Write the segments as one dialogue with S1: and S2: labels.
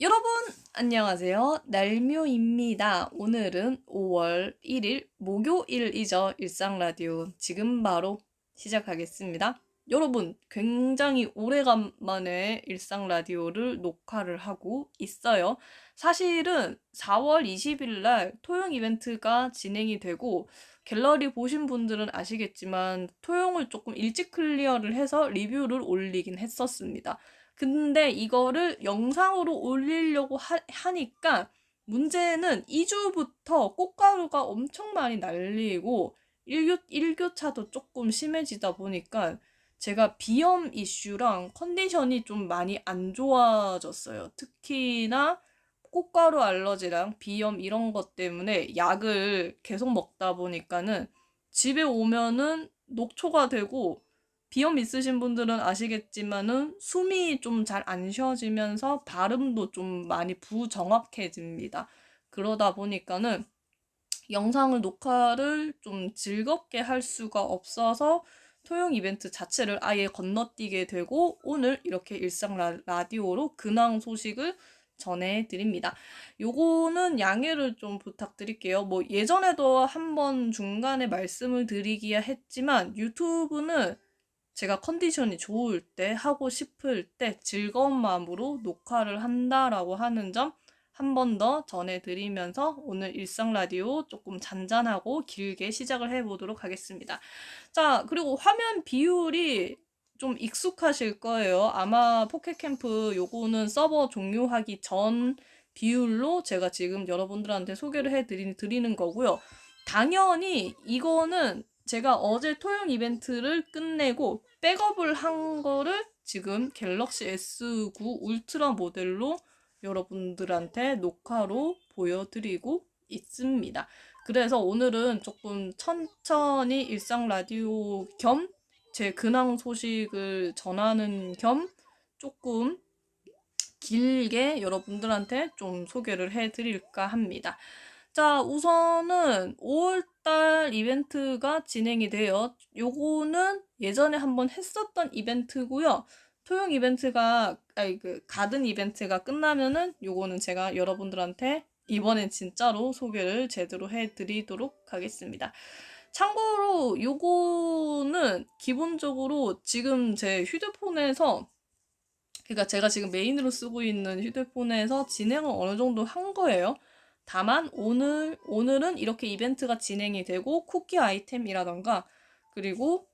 S1: 여러분, 안녕하세요. 날묘입니다. 오늘은 5월 1일 목요일이죠. 일상라디오. 지금 바로 시작하겠습니다. 여러분, 굉장히 오래간만에 일상라디오를 녹화를 하고 있어요. 사실은 4월 20일 날 토용 이벤트가 진행이 되고, 갤러리 보신 분들은 아시겠지만, 토용을 조금 일찍 클리어를 해서 리뷰를 올리긴 했었습니다. 근데 이거를 영상으로 올리려고 하, 하니까 문제는 2주부터 꽃가루가 엄청 많이 날리고 1교, 1교차도 조금 심해지다 보니까 제가 비염 이슈랑 컨디션이 좀 많이 안 좋아졌어요. 특히나 꽃가루 알러지랑 비염 이런 것 때문에 약을 계속 먹다 보니까는 집에 오면은 녹초가 되고 비염 있으신 분들은 아시겠지만은 숨이 좀 잘 안 쉬어지면서 발음도 좀 많이 부정확해집니다. 그러다 보니까는 영상을 녹화를 좀 즐겁게 할 수가 없어서 토용 이벤트 자체를 아예 건너뛰게 되고 오늘 이렇게 일상 라디오로 근황 소식을 전해드립니다. 요거는 양해를 좀 부탁드릴게요. 뭐 예전에도 한번 중간에 말씀을 드리기야 했지만 유튜브는 제가 컨디션이 좋을 때, 하고 싶을 때 즐거운 마음으로 녹화를 한다라고 하는 점 한 번 더 전해드리면서 오늘 일상 라디오 조금 잔잔하고 길게 시작을 해보도록 하겠습니다. 자, 그리고 화면 비율이 좀 익숙하실 거예요. 아마 포켓캠프 요거는 서버 종료하기 전 비율로 제가 지금 여러분들한테 소개를 해드리는 거고요. 당연히 이거는 제가 어제 토용 이벤트를 끝내고 백업을 한 거를 지금 갤럭시 S9 울트라 모델로 여러분들한테 녹화로 보여드리고 있습니다. 그래서 오늘은 조금 천천히 일상 라디오 겸 제 근황 소식을 전하는 겸 조금 길게 여러분들한테 좀 소개를 해드릴까 합니다. 자, 우선은 5월 달 이벤트가 진행이 돼요. 요거는 예전에 한번 했었던 이벤트고요. 토용 이벤트가, 아니, 그, 가든 이벤트가 끝나면은 요거는 제가 여러분들한테 이번엔 진짜로 소개를 제대로 해드리도록 하겠습니다. 참고로 요거는 기본적으로 지금 제 휴대폰에서 그러니까 제가 지금 메인으로 쓰고 있는 휴대폰에서 진행을 어느 정도 한 거예요. 다만 오늘 오늘은 이렇게 이벤트가 진행이 되고 쿠키 아이템이라던가 그리고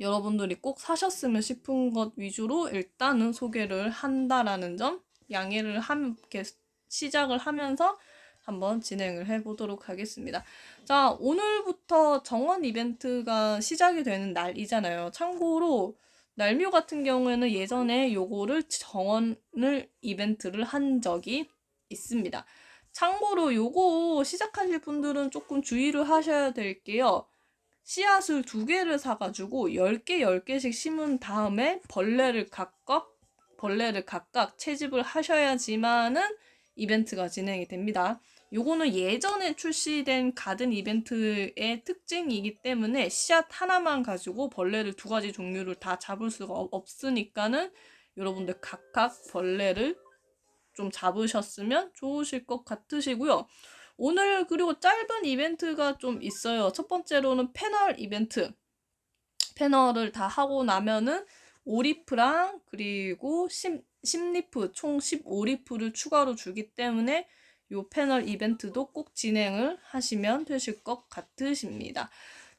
S1: 여러분들이 꼭 사셨으면 싶은 것 위주로 일단은 소개를 한다라는 점 양해를 함께 시작을 하면서 한번 진행을 해보도록 하겠습니다. 자, 오늘부터 정원 이벤트가 시작이 되는 날이잖아요. 참고로 날묘 같은 경우에는 예전에 요거를 정원을 이벤트를 한 적이 있습니다. 참고로 요거 시작하실 분들은 조금 주의를 하셔야 될게요. 씨앗을 두 개를 사가지고 10개, 10개씩 심은 다음에 벌레를 각각, 벌레를 각각 채집을 하셔야지만은 이벤트가 진행이 됩니다. 요거는 예전에 출시된 가든 이벤트의 특징이기 때문에 씨앗 하나만 가지고 벌레를 두 가지 종류를 다 잡을 수가 없으니까는 여러분들 각각 벌레를 좀 잡으셨으면 좋으실 것 같으시고요. 오늘 그리고 짧은 이벤트가 좀 있어요. 첫 번째로는 패널 이벤트. 패널을 다 하고 나면은 5리프랑 그리고 10, 10리프 총 15리프를 추가로 주기 때문에 이 패널 이벤트도 꼭 진행을 하시면 되실 것 같으십니다.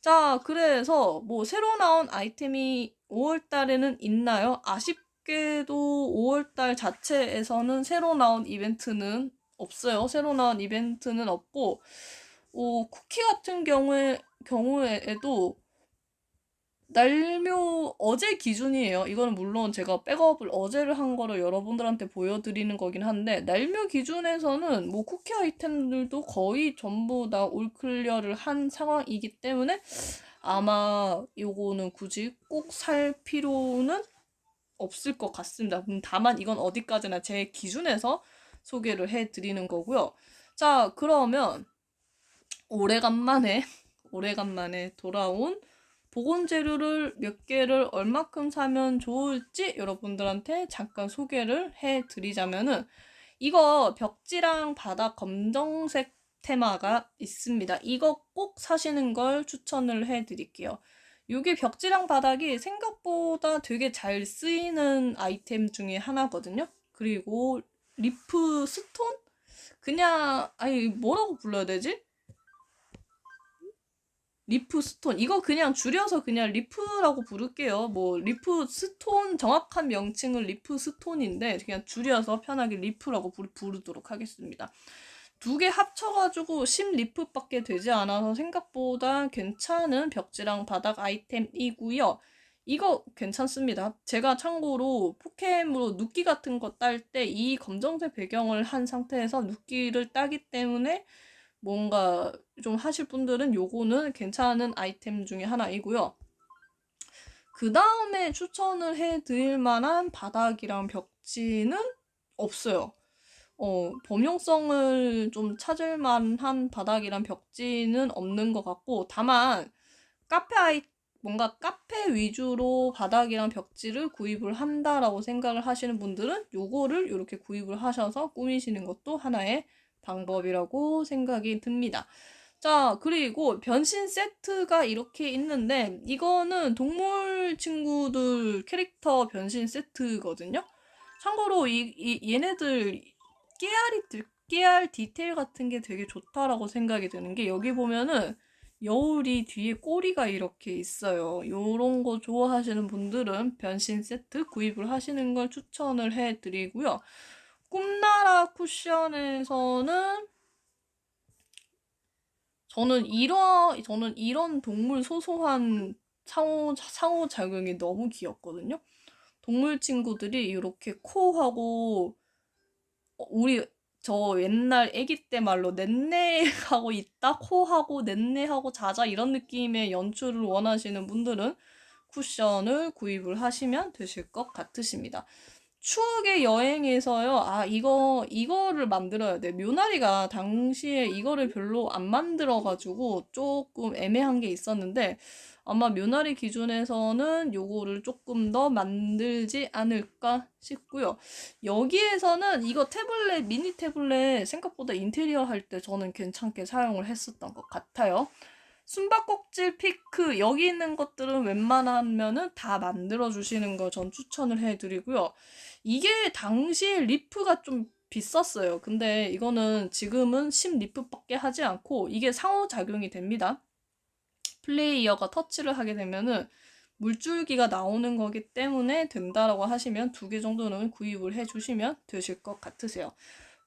S1: 자, 그래서 뭐 새로 나온 아이템이 5월 달에는 있나요? 아쉽 아쉽게도 5월달 자체에서는 새로 나온 이벤트는 없어요. 새로 나온 이벤트는 없고, 어, 쿠키 같은 경우에, 경우에도 날묘 어제 기준이에요. 이거는 물론 제가 백업을 어제를 한 거를 여러분들한테 보여드리는 거긴 한데 날묘 기준에서는 뭐 쿠키 아이템들도 거의 전부 다 올클리어를 한 상황이기 때문에 아마 요거는 굳이 꼭 살 필요는 없을 것 같습니다. 음, 다만 이건 어디까지나 제 기준에서 소개를 해드리는 거고요. 자, 그러면 오래간만에 오래간만에 돌아온 보건 재료를 몇 개를 얼마큼 사면 좋을지 여러분들한테 잠깐 소개를 해 드리자면은 이거 벽지랑 바닥 검정색 테마가 있습니다. 이거 꼭 사시는 걸 추천을 해드릴게요. 이게 벽지랑 바닥이 생각보다 되게 잘 쓰이는 아이템 중에 하나거든요. 그리고 리프 스톤? 그냥 아니 뭐라고 불러야 되지? 리프 스톤 이거 그냥 줄여서 그냥 리프라고 부를게요. 뭐 리프 스톤 정확한 명칭은 리프 스톤인데 그냥 줄여서 편하게 리프라고 부르도록 하겠습니다. 두 개 합쳐가지고 10리프밖에 되지 않아서 생각보다 괜찮은 벽지랑 바닥 아이템이고요. 이거 괜찮습니다. 제가 참고로 포켓으로 눕기 같은 거 딸 때 이 검정색 배경을 한 상태에서 눕기를 따기 때문에 뭔가 좀 하실 분들은 요거는 괜찮은 아이템 중에 하나이고요. 그 다음에 추천을 해드릴 만한 바닥이랑 벽지는 없어요. 어, 범용성을 좀 찾을 만한 바닥이랑 벽지는 없는 것 같고, 다만, 카페 아이, 뭔가 카페 위주로 바닥이랑 벽지를 구입을 한다라고 생각을 하시는 분들은 요거를 이렇게 구입을 하셔서 꾸미시는 것도 하나의 방법이라고 생각이 듭니다. 자, 그리고 변신 세트가 이렇게 있는데, 이거는 동물 친구들 캐릭터 변신 세트거든요? 참고로 이, 이 얘네들 깨알이, 깨알 디테일 같은 게 되게 좋다라고 생각이 드는 게, 여기 보면은 여울이 뒤에 꼬리가 이렇게 있어요. 요런 거 좋아하시는 분들은 변신 세트 구입을 하시는 걸 추천을 해드리고요. 꿈나라 쿠션에서는 저는 이런 저는 이런 동물 소소한 상호 상호 작용이 너무 귀엽거든요. 동물 친구들이 이렇게 코하고 어, 우리 저 옛날 아기 때 말로 넷내하고 있다 코하고 넷내하고 자자 이런 느낌의 연출을 원하시는 분들은 쿠션을 구입을 하시면 되실 것 같으십니다. 추억의 여행에서요. 아, 이거, 이거를 만들어야 돼. 묘나리가 당시에 이거를 별로 안 만들어 가지고 조금 애매한 게 있었는데, 아마 묘나리 기준에서는 요거를 조금 더 만들지 않을까 싶고요. 여기에서는 이거 태블릿, 미니 태블릿 생각보다 인테리어 할 때 저는 괜찮게 사용을 했었던 것 같아요. 숨바꼭질 피크 여기 있는 것들은 웬만하면은 다 만들어 주시는 걸 전 추천을 해드리고요. 이게 당시에 리프가 좀 비쌌어요. 근데 이거는 지금은 10리프밖에 하지 않고 이게 상호작용이 됩니다. 플레이어가 터치를 하게 되면은 물줄기가 나오는 거기 때문에 된다라고 하시면 두 개 정도는 구입을 해주시면 되실 것 같으세요.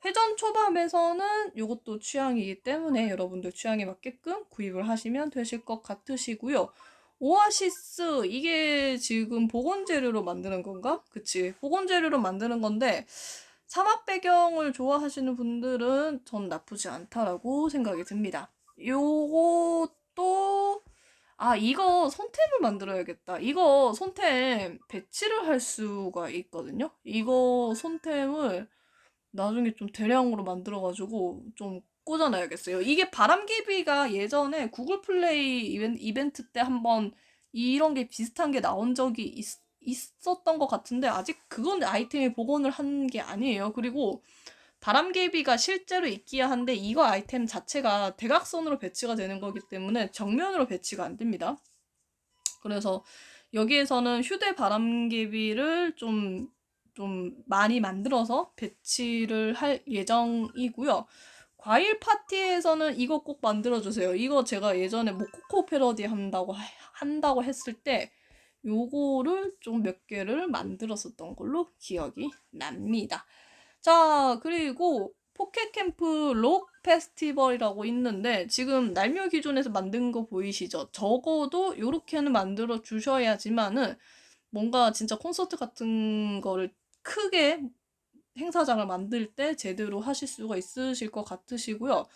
S1: 회전 초밥에서는 이것도 취향이기 때문에 여러분들 취향에 맞게끔 구입을 하시면 되실 것 같으시고요. 오아시스 이게 지금 복원 재료로 만드는 건가? 그치 복원 재료로 만드는 건데 사막 배경을 좋아하시는 분들은 전 나쁘지 않다라고 생각이 듭니다. 요것 도아 이거 손템을 만들어야겠다. 이거 손템 배치를 할 수가 있거든요. 이거 손템을 나중에 좀 대량으로 만들어가지고 좀 꽂아놔야겠어요. 이게 바람개비가 예전에 구글 플레이 이벤트 때 한번 이런 게 비슷한 게 나온 적이 있, 있었던 것 같은데 아직 그건 아이템이 복원을 한 게 아니에요. 그리고 바람개비가 실제로 있기야 한데 이거 아이템 자체가 대각선으로 배치가 되는 거기 때문에 정면으로 배치가 안 됩니다. 그래서 여기에서는 휴대 바람개비를 좀, 좀 많이 만들어서 배치를 할 예정이고요. 과일 파티에서는 이거 꼭 만들어주세요. 이거 제가 예전에 모코코 패러디 한다고, 한다고 했을 때 요거를 좀 몇 개를 만들었었던 걸로 기억이 납니다. 자, 그리고 포켓캠프 록 페스티벌이라고 있는데 지금 날묘 기준에서 만든 거 보이시죠? 적어도 이렇게는 만들어 주셔야지만은 뭔가 진짜 콘서트 같은 거를 크게 행사장을 만들 때 제대로 하실 수가 있으실 것 같으시고요.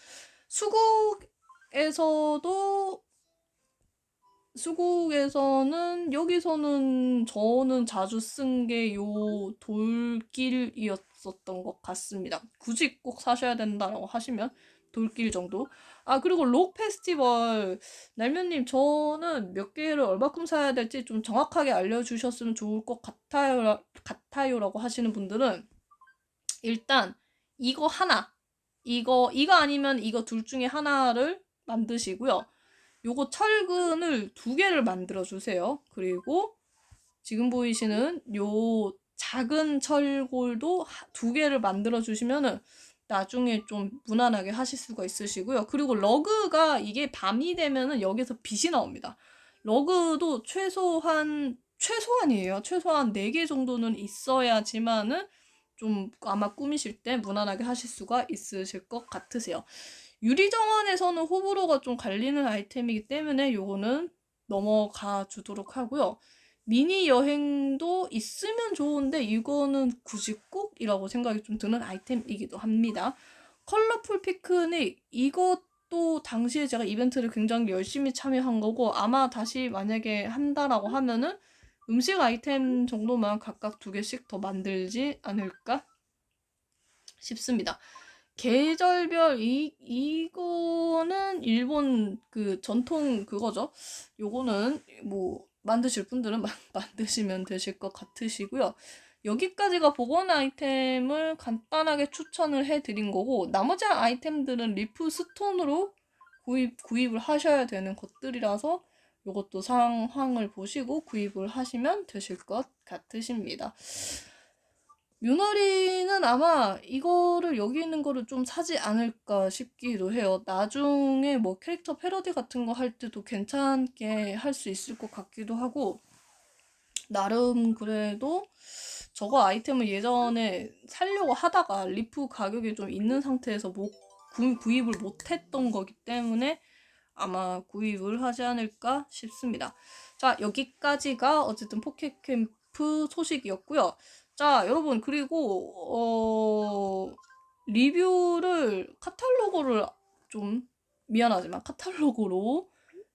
S1: 수국에서도 수국에서는 여기서는 저는 자주 쓴 게 요 돌길이었었던 것 같습니다. 굳이 꼭 사셔야 된다라고 하시면 돌길 정도. 아 그리고 록 페스티벌 날면님 저는 몇 개를 얼마큼 사야 될지 좀 정확하게 알려주셨으면 좋을 것 같아요 같아요라고 하시는 분들은 일단 이거 하나, 이거, 이거 아니면 이거 둘 중에 하나를 만드시고요. 요거 철근을 두 개를 만들어 주세요. 그리고 지금 보이시는 요 작은 철골도 하- 두 개를 만들어 주시면은 나중에 좀 무난하게 하실 수가 있으시고요. 그리고 러그가 이게 밤이 되면은 여기서 빛이 나옵니다. 러그도 최소한 최소한이에요. 최소한 4개 정도는 있어야지만은 좀 아마 꾸미실 때 무난하게 하실 수가 있으실 것 같으세요. 유리정원에서는 호불호가 좀 갈리는 아이템이기 때문에 요거는 넘어가 주도록 하고요. 미니 여행도 있으면 좋은데 이거는 굳이 꼭이라고 생각이 좀 드는 아이템이기도 합니다. 컬러풀 피크닉 이것도 당시에 제가 이벤트를 굉장히 열심히 참여한 거고 아마 다시 만약에 한다라고 하면은 음식 아이템 정도만 각각 두 개씩 더 만들지 않을까 싶습니다. 계절별 이 이거는 일본 그 전통 그거죠. 요거는 뭐 만드실 분들은 마- 만드시면 되실 것 같으시고요. 여기까지가 복원 아이템을 간단하게 추천을 해드린 거고 나머지 아이템들은 리프 스톤으로 구입 구입을 하셔야 되는 것들이라서 요것도 상황을 보시고 구입을 하시면 되실 것 같으십니다. 뮤너리는 아마 이거를 여기 있는 거를 좀 사지 않을까 싶기도 해요. 나중에 뭐 캐릭터 패러디 같은 거 할 때도 괜찮게 할 수 있을 것 같기도 하고 나름 그래도 저거 아이템을 예전에 살려고 하다가 리프 가격이 좀 있는 상태에서 못, 구, 구입을 못했던 거기 때문에 아마 구입을 하지 않을까 싶습니다. 자, 여기까지가 어쨌든 포켓캠프 소식이었고요. 자, 여러분, 그리고, 어, 리뷰를, 카탈로그를 좀, 미안하지만 카탈로그로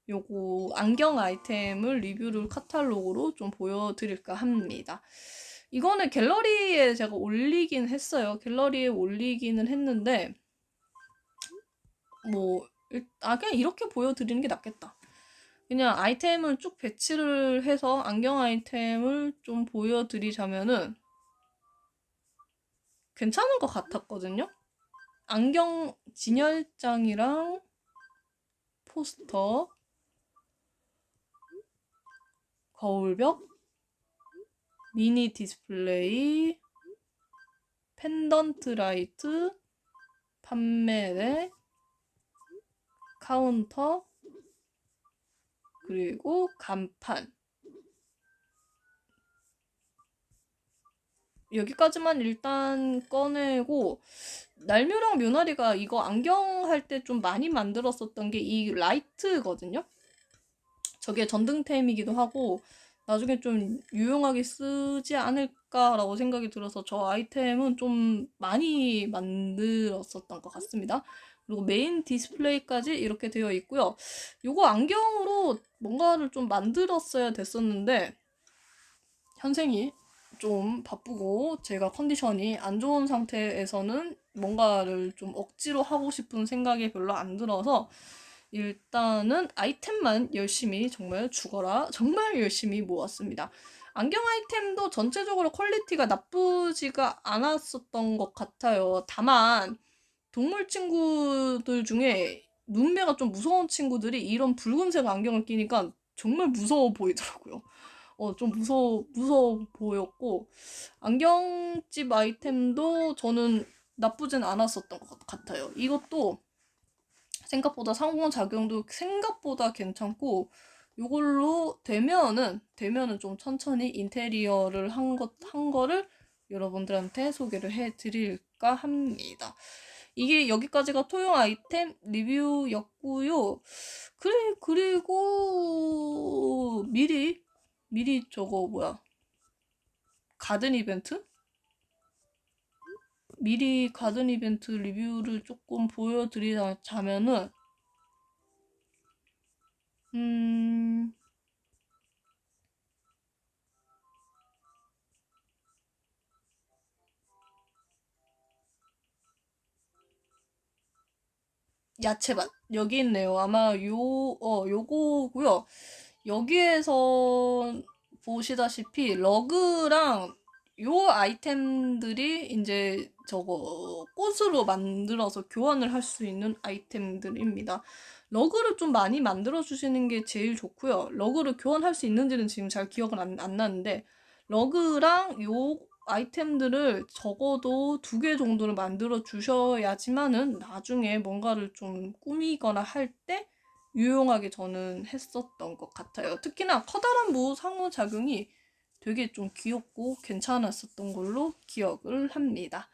S1: 요거 안경 아이템을 리뷰를 카탈로그로 좀 보여드릴까 합니다. 이거는 갤러리에 제가 올리긴 했어요. 갤러리에 올리기는 했는데, 뭐, 일- 아, 그냥 이렇게 보여드리는 게 낫겠다. 그냥 아이템을 쭉 배치를 해서 안경 아이템을 좀 보여드리자면은 괜찮은 것 같았거든요. 안경 진열장이랑 포스터, 거울벽, 미니 디스플레이, 펜던트 라이트, 판매대, 카운터, 그리고 간판. 여기까지만 일단 꺼내고 날묘랑 묘나리가 이거 안경 할 때 좀 많이 만들었었던 게 이 라이트거든요. 저게 전등템이기도 하고 나중에 좀 유용하게 쓰지 않을까라고 생각이 들어서 저 아이템은 좀 많이 만들었었던 것 같습니다. 그리고 메인 디스플레이까지 이렇게 되어 있고요. 요거 안경으로 뭔가를 좀 만들었어야 됐었는데 현생이 좀 바쁘고 제가 컨디션이 안 좋은 상태에서는 뭔가를 좀 억지로 하고 싶은 생각이 별로 안 들어서 일단은 아이템만 열심히 정말 죽어라 정말 열심히 모았습니다. 안경 아이템도 전체적으로 퀄리티가 나쁘지가 않았었던 것 같아요. 다만 동물 친구들 중에 눈매가 좀 무서운 친구들이 이런 붉은색 안경을 끼니까 정말 무서워 보이더라고요. 어, 좀 무서워, 무서워 보였고, 안경집 아이템도 저는 나쁘진 않았었던 것 같아요. 이것도 생각보다 상호작용도 생각보다 괜찮고, 이걸로 되면은, 되면은 좀 천천히 인테리어를 한 것, 한 거를 여러분들한테 소개를 해 드릴까 합니다. 이게 여기까지가 토용 아이템 리뷰였고요. 그래, 그리고 미리 미리 저거 뭐야 가든 이벤트? 미리 가든 이벤트 리뷰를 조금 보여드리자면은 음 야채밭 여기 있네요. 아마 요 어 요거고요. 여기에서 보시다시피 러그랑 요 아이템들이 이제 저거 꽃으로 만들어서 교환을 할 수 있는 아이템들입니다. 러그를 좀 많이 만들어 주시는 게 제일 좋고요. 러그를 교환할 수 있는지는 지금 잘 기억은 안, 안 나는데 러그랑 요 아이템들을 적어도 두 개 정도를 만들어 주셔야지만은 나중에 뭔가를 좀 꾸미거나 할 때 유용하게 저는 했었던 것 같아요. 특히나 커다란 무 상호작용이 되게 좀 귀엽고 괜찮았었던 걸로 기억을 합니다.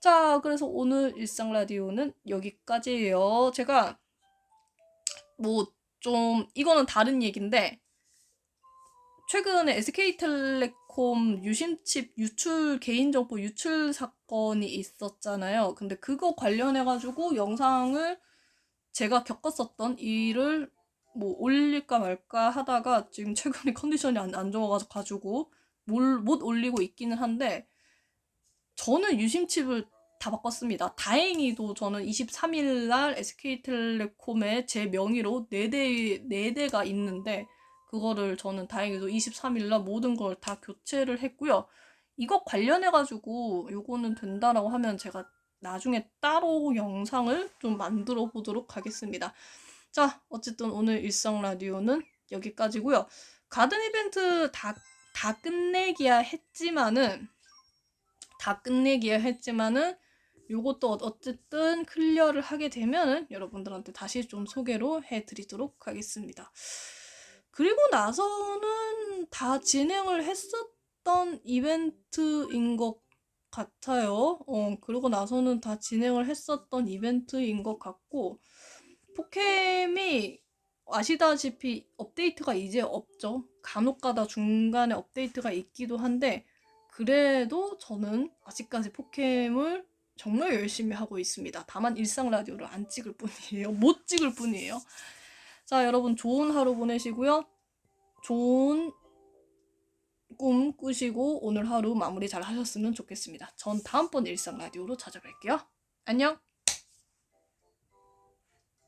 S1: 자, 그래서 오늘 일상 라디오는 여기까지예요. 제가 뭐 좀 이거는 다른 얘기인데 최근에 SK텔레콤 유심칩 유출 개인정보 유출 사건이 있었잖아요. 근데 그거 관련해 가지고 영상을 제가 겪었었던 일을 뭐 올릴까 말까 하다가 지금 최근에 컨디션이 안, 안 좋아가지고 뭘, 못 올리고 있기는 한데 저는 유심칩을 다 바꿨습니다. 다행히도 저는 23일 날 SK텔레콤에 제 명의로 4대, 4대가 있는데 그거를 저는 다행히도 23일 날 모든 걸 다 교체를 했고요. 이거 관련해가지고 요거는 된다라고 하면 제가 나중에 따로 영상을 좀 만들어 보도록 하겠습니다. 자, 어쨌든 오늘 일상 라디오는 여기까지고요. 가든 이벤트 다, 다 끝내기야 했지만은 다 끝내기야 했지만은 요것도 어쨌든 클리어를 하게 되면은 여러분들한테 다시 좀 소개로 해드리도록 하겠습니다. 그리고 나서는 다 진행을 했었던 이벤트인 것 같아요. 어, 그리고 나서는 다 진행을 했었던 이벤트인 것 같고, 포캠이 아시다시피 업데이트가 이제 없죠. 간혹 가다 중간에 업데이트가 있기도 한데, 그래도 저는 아직까지 포캠을 정말 열심히 하고 있습니다. 다만 일상 라디오를 안 찍을 뿐이에요. 못 찍을 뿐이에요. 자, 여러분 좋은 하루 보내시고요. 좋은 꿈 꾸시고 오늘 하루 마무리 잘 하셨으면 좋겠습니다. 전 다음번 일상 라디오로 찾아뵐게요. 안녕!